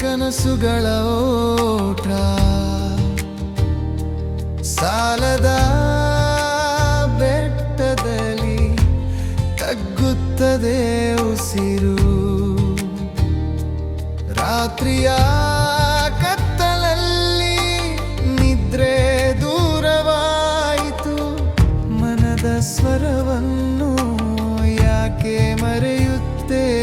ಕನಸುಗಳ ಓಟ. ಸಾಲದ ಬೆಟ್ಟದಲ್ಲಿ ತಗ್ಗುತ್ತದೆ ಉಸಿರು. ರಾತ್ರಿಯ ಕತ್ತಲಲ್ಲಿ ನಿದ್ರೆ ದೂರವಾಯಿತು. ಮನದ ಸ್ವರವನ್ನು ಯಾಕೆ ಮರೆಯುತ್ತೇವೆ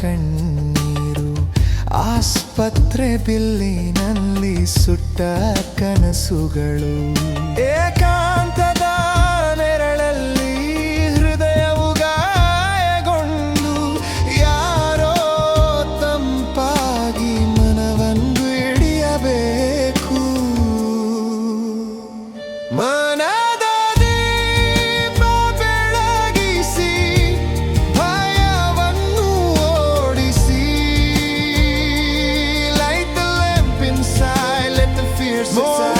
ಕಣ್ಣೀರು. ಆಸ್ಪತ್ರೆ ಬಿಲ್ಲಿನಲ್ಲಿ ಸುಟ್ಟ ಕನಸುಗಳು. ಏಕಾಂತದ Oh.